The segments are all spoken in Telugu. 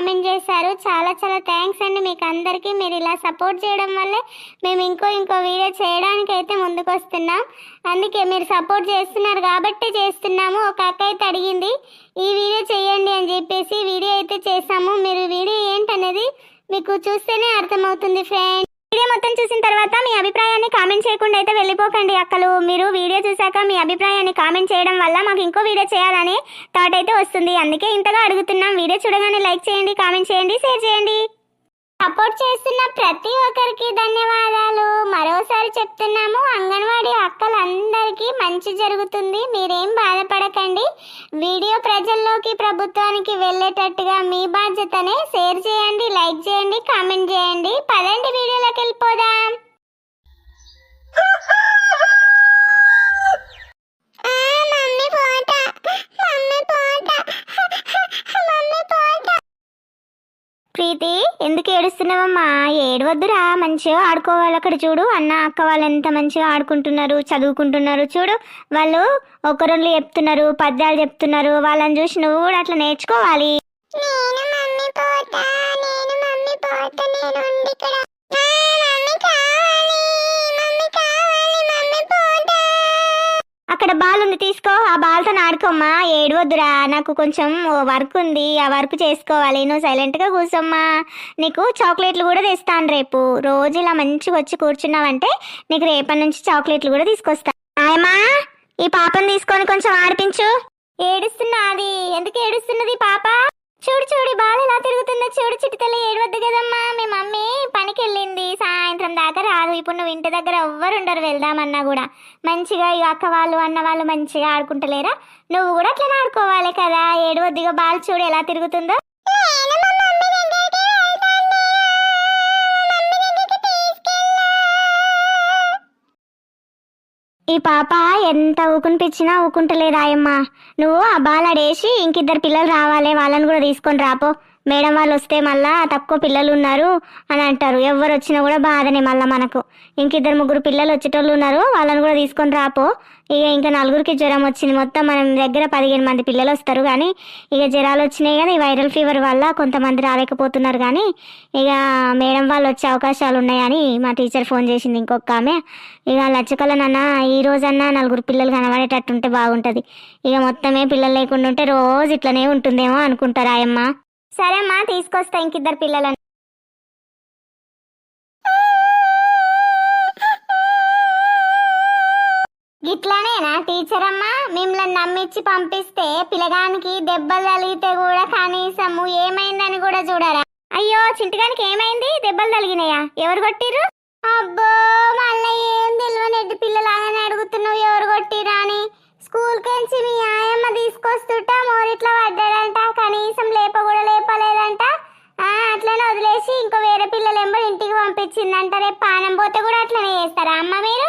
కామెంట్ చేశారు. చాలా చాలా థ్యాంక్స్ అండి మీకు అందరికీ. మీరు ఇలా సపోర్ట్ చేయడం వల్లే మేము ఇంకో ఇంకో వీడియో చేయడానికి అయితే ముందుకు వస్తున్నాం. అందుకే మీరు సపోర్ట్ చేస్తున్నారు కాబట్టి చేస్తున్నాము. ఒక అక్క అయితే అడిగింది ఈ వీడియో చేయండి అని చెప్పేసి వీడియో అయితే చేసాము మీరు వీడియో ఏంటనేది మీకు చూస్తేనే అర్థమవుతుంది ఫ్రెండ్ మొత్తం చూసిన తర్వాత మీ అభిప్రాయాన్ని కామెంట్ చేయకుండా అయితే వెళ్ళిపోకండి అక్కలు. మీరు వీడియో చూసాక మీ అభిప్రాయాన్ని కామెంట్ చేయడం వల్ల మాకు ఇంకో వీడియో చేయాలనే థాట్ అయితే వస్తుంది. అందుకే ఇంతగా అడుగుతున్నాం. వీడియో చూడగానే లైక్ చేయండి కామెంట్ చేయండి షేర్ చేయండి. సపోర్ట్ చేస్తున్న ప్రతి ఒక్కరికి ధన్యవాదాలు. మరోసారి చెప్తున్నాము అంగన్వాడీ అక్కలందరికీ మంచి జరుగుతుంది. మీరేం బాధపడకండి. వీడియో ప్రజల్లోకి ప్రభుత్వానికి వెళ్ళేటట్టుగా మీ బాధ్యతనే. షేర్ చేయండి లైక్ చేయండి కామెంట్ చేయండి. పదండి వీడియోలోకి వెళ్ళిపోదాం. ప్రీతి ఎందుకు ఏడుస్తున్నావమ్మా? ఏడవద్దురా మంచిగా ఆడుకోవాలి అక్కడ చూడు. అన్న అక్క వాళ్ళు ఎంత మంచిగా ఆడుకుంటున్నారు చదువుకుంటున్నారు చూడు. వాళ్ళు ఒకరోళ్ళు చెప్తున్నారు పద్యాలు చెప్తున్నారు. వాళ్ళని చూసి నువ్వు కూడా అట్లా నేర్చుకోవాలి. అక్కడ బాల్ ఉంది తీసుకో ఆ బాల్తో ఆడుకోమ్మా. ఏడవద్దురా నాకు కొంచెం ఓ వర్క్ ఉంది ఆ వర్క్ చేసుకోవాలి. నువ్వు సైలెంట్గా కూర్చోమ్మా. నీకు చాక్లెట్లు కూడా తెస్తాను రేపు. రోజు ఇలా మంచిగా వచ్చి కూర్చున్నావంటే నీకు రేపటి నుంచి చాక్లెట్లు కూడా తీసుకొస్తా. ఆయమ్మా ఈ పాపను తీసుకొని కొంచెం ఆడిపించు. ఏడుస్తున్నాది ఎందుకు ఏడుస్తున్నది పాప? చూడు చూడు బాల్ ఎలా తిరుగుతుందో. చూడు చిటితల్లి ఏడవద్దు కదమ్మా. ఇప్పుడు నువ్వు ఇంటి దగ్గర ఎవ్వరు ఉండరు వెళ్దామన్నా కూడా. మంచిగా ఈ అక్క వాళ్ళు అన్న వాళ్ళు మంచిగా ఆడుకుంటలేరా? నువ్వు కూడా అట్లా ఆడుకోవాలి కదా. ఏడవద్దుగా బాల్ చూడు ఎలా తిరుగుతుందో. ఈ పాప ఎంత ఊకునిపించినా ఊకుంటలేదాయమ్మా. నువ్వు ఆ బాల్ ఇంకిద్దరు పిల్లలు రావాలి వాళ్ళని కూడా తీసుకొని రాపో. మేడం వాళ్ళు వస్తే మళ్ళా తక్కువ పిల్లలు ఉన్నారు అని అంటారు. ఎవరు వచ్చినా కూడా బాధనే మళ్ళీ మనకు. ఇంక ఇద్దరు ముగ్గురు పిల్లలు వచ్చేటోళ్ళు ఉన్నారు. వాళ్ళని కూడా తీసుకొని రాపో. ఇక ఇంకా నలుగురికి జ్వరం వచ్చింది. మొత్తం మనం దగ్గర పదిహేను మంది పిల్లలు వస్తారు కానీ ఇక జ్వరాలు వచ్చినాయి కదా ఈ వైరల్ ఫీవర్ వల్ల కొంతమంది రాలేకపోతున్నారు కానీ ఇక మేడం వాళ్ళు వచ్చే అవకాశాలు ఉన్నాయని మా టీచర్ ఫోన్ చేసింది ఇంకొక ఆమె. ఇక లచ్చకలనన్నా ఈ రోజన్నా నలుగురు పిల్లలు కనబడేటట్టు ఉంటే బాగుంటుంది. ఇక మొత్తమే పిల్లలు లేకుండా ఉంటే రోజు ఇట్లనే ఉంటుందేమో అనుకుంటారా ఆయమ్మ సరేమ్మా తీసుకొస్తా ఇంకిద్దరు పిల్లలను. గిట్లనేనా టీచర్ అమ్మా మిమ్మల్ని నమ్మించి పంపిస్తే పిల్లగానికి దెబ్బలు తగిలితే కూడా కనీసము ఏమైందని కూడా చూడరా. అయ్యో చింటిగానికి ఏమైంది? దెబ్బలు తగిలినాయా? ఎవరు కొట్టిర్రు? అబ్బో మళ్ళీ ఏం తెలియని పిల్లలాగానే అడుగుతున్నావు ఎవరు కొట్టిరా అని. స్కూల్ కెంచి మీ ఆయమ్మ తీసుకొస్తుంటా మోరిట్లా పడ్డాడంట. కనీసం లేప కూడా లేపలేదంట. అట్లనే వదిలేసి ఇంకో వేరే పిల్లలు ఎంబడి ఇంటికి పంపించిందంట. రేపు పానం పోతే కూడా అట్లనే చేస్తారా అమ్మ మీరు?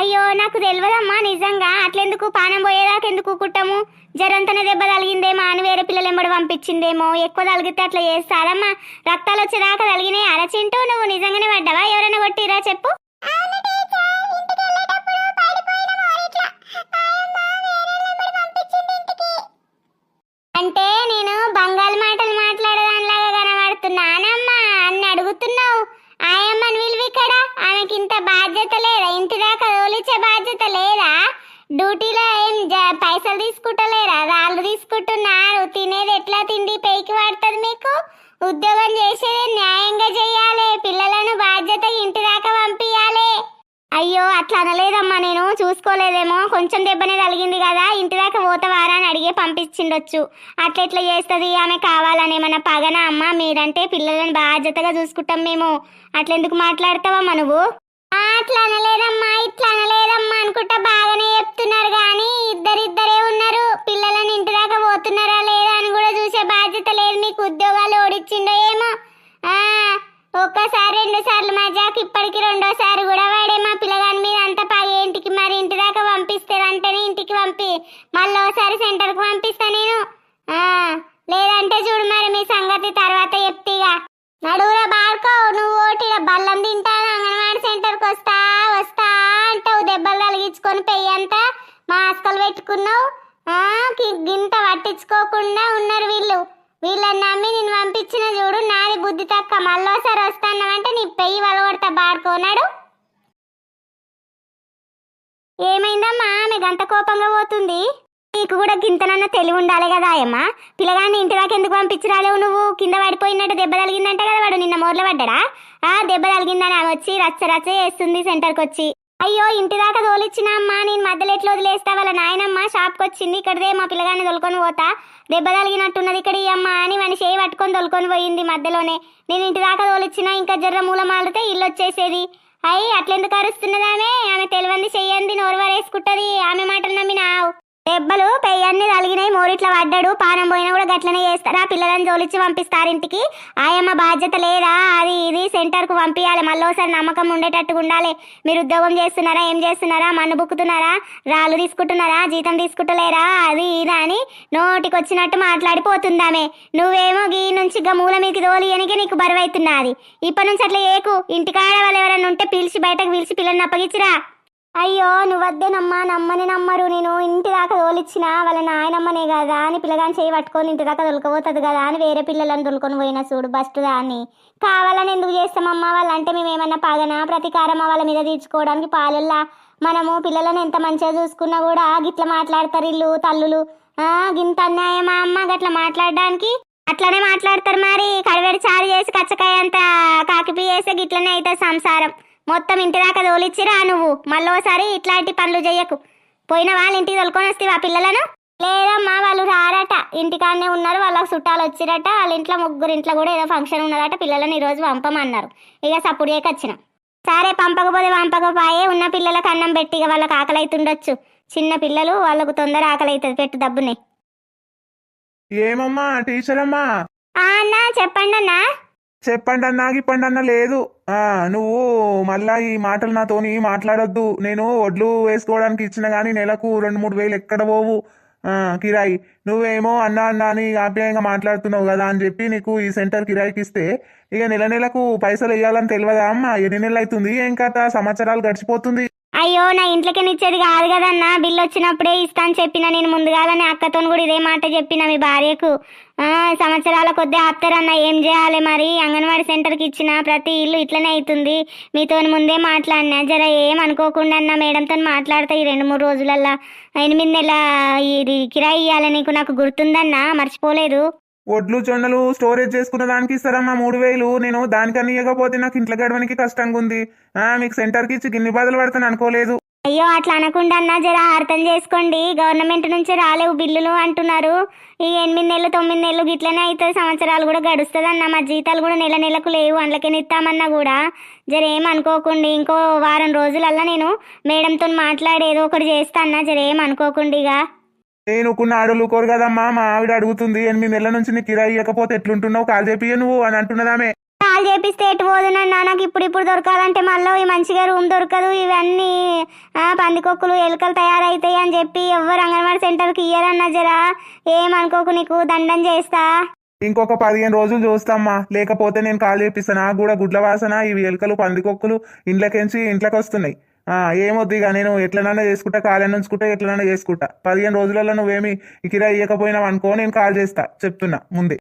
అయ్యో నాకు తెలియదమ్మా నిజంగా అట్లెందుకు? పానం పోయేదాకా ఎందుకు కుట్టము? జరంతనే దెబ్బ తలిగిందేమో అని వేరే పిల్లలు ఎంబడి పంపించిందేమో. ఎక్కువ తగిలితే అట్లా చేస్తారమ్మా. రక్తాలు వచ్చేదాకా తలిగినాయి అరచింటూ నువ్వు నిజంగానే పడ్డావా? ఎవరైనా కొట్టిరా చెప్పు. అంటే నేను బంగాళ మాటలు మాట్లాడేదానిలాగా కనబడుతున్నానమ్మా అని అడుగుతున్నావు. ఆయమ్మని విలువ ఇక్కడ. ఆమెకి ఇంత బాధ్యత లేదా? ఇంటి దాకా తోలిచ్చే బాధ్యత లేదా? డ్యూటీలో అట్లా అనలేదమ్మా నేను చూసుకోలేదేమో. కొంచెం దెబ్బనే తగిలింది కదా ఇంటి దాకా పోతవారా అని అడిగే పంపించిండొచ్చు. అట్లా ఇట్లా చేస్తుంది? ఆమె కావాలని ఏమన్నా పగన అమ్మ? మీరంటే పిల్లలను బాధ్యతగా చూసుకుంటాం మేము. అట్లెందుకు మాట్లాడతావమ్మా నువ్వు? అట్లా అనలేదమ్మా ఇట్లా అనలేదమ్మా అనుకుంటా బాగానే చెప్తున్నారు కానీ ఇద్దరిద్దరే ఉన్నారు. పిల్లలను ఇంటి దాకా పోతున్నారా లేదా అని కూడా చూసే బాధ్యత లేదు. మీకు ఉద్యోగాలు ఓడిచ్చిండో ఏమో. ఒక్కసారి రెండు సార్లు మజాక్ ఇప్పటికి రెండోసారి కూడా వాడే మా పంపి మళ్ళీ ఒకసారి సెంటర్కి పంపిస్తా నేను. ఆ, లేదంటే చూడు మరి మీ సంగతి తర్వాత చెప్తీగా నడువురా బాడుకో నువ్వు ఓటిరా బల్లం తింటాను అంగన్వాడి సెంటర్కి వస్తా వస్తా అంటావు. దెబ్బలు తలిగించుకొని పెయ్యి అంతా మాస్కలు పెట్టుకున్నావు. గింత పట్టించుకోకుండా ఉన్నారు వీళ్ళు. వీళ్ళని నమ్మి నేను పంపించిన చూడు నాది బుద్ధి తక్క మళ్ళీ ఒకసారి వస్తాను అంటే నీ పెయ్యి వలగొడతా బాడుకోనాడు ఏమైందమ్మా? ఆమె గంట కోపంగా పోతుంది? నీకు కూడా గింతనన్న తెలివి ఉండాలి కదా అయ్యమ్మ. పిల్లగాన్ని ఇంటి దాకా ఎందుకు పంపించరాలేవు నువ్వు? కింద పడిపోయినట్టు దెబ్బ తగిలిందంట కదా వాడు నిన్న మోర్ల పడ్డాడా? ఆ దెబ్బ తగిలిందని ఆమె వచ్చి రచ్చ రచ్చ చేస్తుంది సెంటర్కి వచ్చి. అయ్యో ఇంటి దాకా తోలిచ్చిన అమ్మా నేను మధ్యలో ఎట్లా వదిలేస్తా? వాళ్ళ నాయనమ్మ షాప్కి వచ్చింది ఇక్కడదే మా పిల్లగాన్ని తొలుకొని పోతా. దెబ్బ తగిలినట్టున్నది ఇక్కడ ఈ అమ్మ అని మన చేయి పట్టుకొని తొలుకొని పోయింది మధ్యలోనే. నేను ఇంటి దాకా తోలిచ్చిన ఇంకా జర్ర మూల మాలితే ఇల్లు వచ్చేసేది. అయ్యి అట్లెందుకు అరుస్తున్నదామే ఆమె తెలివంది చెయ్యంది నోరు వరేసుకుంటది. ఆమె మాటలు నమ్మినావు. దెబ్బలు పెయ్యన్ని తలిగినాయి మోరిట్ల పడ్డాడు. పానం పోయినా కూడా గట్లనే చేస్తారా. పిల్లలను జోలిచ్చి పంపిస్తారు ఇంటికి. ఆయమ్మ బాధ్యత లేదా? అది ఇది సెంటర్కు పంపించాలి మళ్ళీసారి నమ్మకం ఉండేటట్టుగా ఉండాలి. మీరు ఉద్యోగం చేస్తున్నారా? ఏం చేస్తున్నారా? మన్ను బుక్కుతున్నారా? రాళ్ళు తీసుకుంటున్నారా? జీతం తీసుకుంటలేరా? అది ఇది అని నోటికొచ్చినట్టు మాట్లాడిపోతుందామే. నువ్వేమో గీ నుంచి గా మూల మీదకి తోలియనికి నీకు బరువైతున్నది ఇప్పటి నుంచి అట్లా ఏకు ఇంటికాడ వాళ్ళు ఎవరైనా ఉంటే పిలిచి బయటకు పిలిచి పిల్లల్ని అప్పగించిరా. అయ్యో నువ్వద్దేనమ్మా నమ్మని నమ్మరు. నేను ఇంటి దాకా తోలిచ్చిన వాళ్ళ నాయనమ్మనే కదా అని పిల్లగాని చేయి పట్టుకొని ఇంటి దాకా తొలకపోతుంది కదా అని వేరే పిల్లలను తొలుకొని పోయిన చూడు బస్ట్ దాన్ని. కావాలని ఎందుకు చేస్తామమ్మా వాళ్ళంటే మేము ఏమన్నా పగనా ప్రతీకారం వాళ్ళ మీద తీర్చుకోవడానికి పాలల్లా? మనము పిల్లలను ఎంత మంచిగా చూసుకున్నా కూడా గిట్ల మాట్లాడతారు ఇల్లు తల్లులు. గింత అన్యాయమా అమ్మ గట్లా మాట్లాడడానికి? అట్లనే మాట్లాడతారు మరి. కడివేడి చారు చేసి కచ్చకాయ అంత కాకిపి చేస్తే గిట్లనే అవుతుంది సంసారం. మొత్తం ఇంటి దాకా తోలిచ్చిరా నువ్వు. మళ్ళోసారి ఇట్లాంటి పనులు చెయ్యకు పోయిన వాళ్ళ ఇంటికి తొలుకొని వస్తే ఆ పిల్లలను? లేదమ్మా వాళ్ళు రారట. ఇంటికాడనే ఉన్నారు వాళ్ళకి చుట్టాలు వచ్చిరట. వాళ్ళ ఇంట్లో ముగ్గురు ఇంట్లో కూడా ఏదో ఫంక్షన్ ఉన్నదట పిల్లలని ఈరోజు పంపమన్నారు. ఇక సప్పుడు వచ్చిన సరే పంపకపోతే పంపకపోయే ఉన్న పిల్లలకు అన్నం పెట్టి ఇక వాళ్ళకి ఆకలి అవుతుండొచ్చు చిన్న పిల్లలు వాళ్ళకు తొందర ఆకలి అవుతుంది పెట్టు డబ్బుని. ఏమమ్మా టీచర్ అమ్మా అన్న చెప్పండి అన్న చెప్పండి అన్నా ఇప్పండి అన్న లేదు నువ్వు మళ్ళా ఈ మాటలు నాతోని మాట్లాడొద్దు. నేను వడ్లు వేసుకోవడానికి ఇచ్చిన కానీ నెలకు రెండు మూడు వేలు ఎక్కడ పోవు? కిరాయి. నువ్వేమో అన్నా అన్నా అని ఆప్యాయంగా మాట్లాడుతున్నావు కదా అని చెప్పి నీకు ఈ సెంటర్ కిరాయికి ఇస్తే ఇక నెల నెలకు పైసలు వేయాలని తెలియదా అమ్మా? ఎన్ని నెలలు అవుతుంది ఏం కథ? సంవత్సరాలు గడిచిపోతుంది. అయ్యో నా ఇంట్లోకి ఇచ్చేది కాదు కదన్నా. బిల్లు వచ్చినప్పుడే ఇస్తా అని చెప్పిన నేను ముందుగాలని అక్కతో కూడా ఇదే మాట చెప్పిన మీ భార్యకు. సంవత్సరాల కొద్దీ ఆపుతారన్న ఏం చేయాలి మరి? అంగన్వాడీ సెంటర్కి ఇచ్చిన ప్రతి ఇల్లు ఇట్లనే అవుతుంది మీతో ముందే మాట్లాడినా. జర ఏం అనుకోకుండా అన్న మేడంతో మాట్లాడతా ఈ రెండు మూడు రోజులల్లో. ఎనిమిది నెల ఇది కిరాయి ఇవ్వాలి నీకు నాకు గుర్తుందన్నా? మర్చిపోలేదు. వడ్లు చొండలు స్టోరేజ్ చేసుకున్న దానికి ఇస్తారమ్మా మూడు వేలు. నేను దానికన్నా ఇవ్వకపోతే నాకు ఇంట్లో గడవనికి కష్టంగా ఉంది ఆ మీకు సెంటర్కి ఇచ్చి గిన్ని బాధలు పడతాను అనుకోలేదు. అయ్యో అట్లా అనకుండా అన్న జర అర్థం చేసుకోండి. గవర్నమెంట్ నుంచి రాలేవు బిల్లులు అంటున్నారు. ఈ ఎనిమిది నెలలు తొమ్మిది నెలలు గిట్లనే అవుతుంది సంవత్సరాలు కూడా గడుస్తుంది అన్న మా జీతాలు కూడా నెల నెలకు లేవు. అందులోకే ఇస్తామన్నా కూడా. జర ఏం అనుకోకండి. ఇంకో వారం రోజులల్లా నేను మేడంతో మాట్లాడేదో ఒకటి చేస్తా అన్న. జర ఏం అనుకోకండి ఇక నేను కొన్ని ఆడలు కోరు కదమ్మా. మా ఆవిడ అడుగుతుంది ఎనిమిది నెలల నుంచి నీకు కిరాయి ఇవ్వకపోతే ఎట్లుంటున్నావు? కాల్ చెప్పి నువ్వు అని అంటున్నదామే. కాల్ చేపిస్తే ఎటు పోదునన్నా నాకు ఇప్పుడు ఇప్పుడు దొరకాలంటే మళ్ళీ ఈ మంచిగా రూమ్ దొరకదు. ఇవన్నీ ఆ, పందికొక్కులు ఎలుకలు తయారవుతాయి అని చెప్పి ఎవ్వరు అంగన్వాడీ సెంటర్కి ఇయ్యరన్నా జరా. ఏమనుకోకు నీకు? దండం చేస్తా. ఇంకొక పదిహేను రోజులు చూస్తామ్మా. లేకపోతే నేను కాల్ చేపిస్తాను నాకు కూడా గుడ్ల వాసన. ఇవి ఎలుకలు పందికొక్కులు ఇంట్లోకించి ఇంట్లోకి వస్తున్నాయి ఏమొద్దు ఇక నేను ఎట్లనైనా చేసుకుంటా కాలేని ఉంచుకుంటా ఎట్లనైనా చేసుకుంటా. పదిహేను రోజులలో నువ్వేమి ఈ కిరాయి ఇవ్వకపోయినావు అనుకో నేను కాల్ చేస్తా చెప్తున్నా ముందే.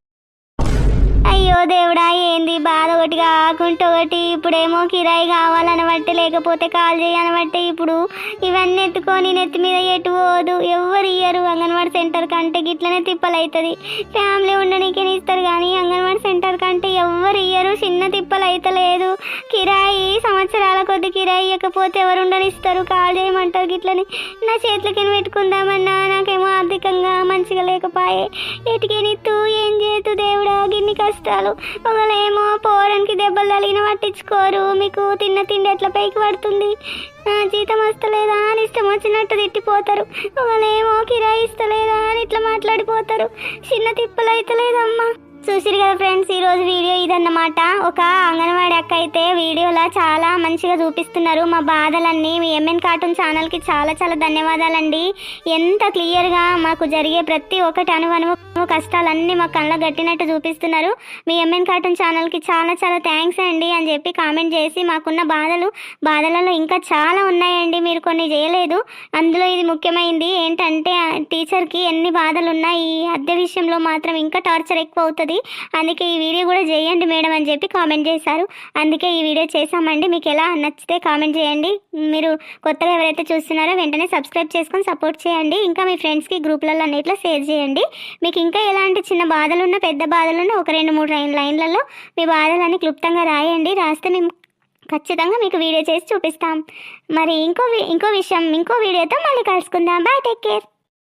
అయ్యో దేవుడా ఏంది? బాధ ఒకటి కాకుంటే ఒకటి. ఇప్పుడేమో కిరాయి కావాలనబట్టి లేకపోతే కాల్ చేయనబట్టి ఇప్పుడు ఇవన్నీ ఎత్తుకొని నెత్తి మీద ఎటు పోదు. ఎవరు ఇయ్యరు. అంగన్వాడీ సెంటర్ కంటే గిట్లనే తిప్పలవుతుంది ఫ్యామిలీ ఉండడానికి ఇస్తారు కానీ అంగన్వాడీ సెంటర్ కంటే ఎవరు ఇయ్యరు. చిన్న తిప్పలు అయితలేదు కిరాయి సంవత్సరాల కొద్ది కిరాయి ఇవ్వకపోతే ఎవరు ఉండనిస్తారు? కాల్ చేయమంటారు గిట్లని. నా చేతులకి పెట్టుకుందామన్నా? నాకేమో ఆర్థికంగా మంచిగా లేకపోయే. ఎటుకెనిత్తు ఏం చేతు దేవుడా? గిన్ని కష్టాలు. ఒకళ్ళేమో పోరానికి దెబ్బలు తగిలిన పట్టించుకోరు మీకు తిన్న తిండి ఎట్లా పైకి పడుతుంది? జీతం వస్తలేదా అని ఇష్టం వచ్చినట్టు తిట్టిపోతారు. వాళ్ళేమో కిరాయి ఇస్తలేదా అని ఇట్లా మాట్లాడిపోతారు. చిన్న తిప్పలు అవుతలేదమ్మా చూసిరు కదా ఫ్రెండ్స్ ఈరోజు వీడియో ఇదన్నమాట. ఒక అంగన్వాడీ అక్క అయితే వీడియోలో చాలా మంచిగా చూపిస్తున్నారు. మా బాధలన్నీ మీ ఎంఎన్ కార్టూన్ ఛానల్కి చాలా చాలా ధన్యవాదాలండి. ఎంత క్లియర్గా మాకు జరిగే ప్రతి ఒక్కటి అనువనువు కష్టాలన్నీ మా కళ్ళ గట్టినట్టు చూపిస్తున్నారు. మీ ఎంఎన్ కార్టూన్ ఛానల్కి చాలా చాలా థ్యాంక్స్ అండి అని చెప్పి కామెంట్ చేసి మాకున్న బాధలు బాధలలో ఇంకా చాలా ఉన్నాయండి మీరు కొన్ని చేయలేదు. అందులో ఇది ముఖ్యమైనది ఏంటంటే టీచర్కి ఎన్ని బాధలు ఉన్నాయి ఈ అద్దె విషయంలో మాత్రం ఇంకా టార్చర్ ఎక్కువ అవుతుంది. అందుకే ఈ వీడియో కూడా చేయండి మేడం అని చెప్పి కామెంట్ చేశారు. అందుకే ఈ వీడియో చేశామండి. మీకు ఎలా నచ్చితే కామెంట్ చేయండి. మీరు కొత్తగా ఎవరైతే చూస్తున్నారో వెంటనే సబ్స్క్రైబ్ చేసుకొని సపోర్ట్ చేయండి. ఇంకా మీ ఫ్రెండ్స్కి గ్రూప్లలో అన్నిట్లో షేర్ చేయండి. మీకు ఇంకా ఎలాంటి చిన్న బాధలున్నా పెద్ద బాధలున్నా ఒక రెండు మూడు లైన్ లైన్లలో మీ బాధలన్నీ క్లుప్తంగా రాయండి. రాస్తే మేము ఖచ్చితంగా మీకు వీడియో చేసి చూపిస్తాం. మరి ఇంకో వి- ఇంకో విషయం ఇంకో వీడియోతో మళ్ళీ కలుసుకుందాం. Bye take care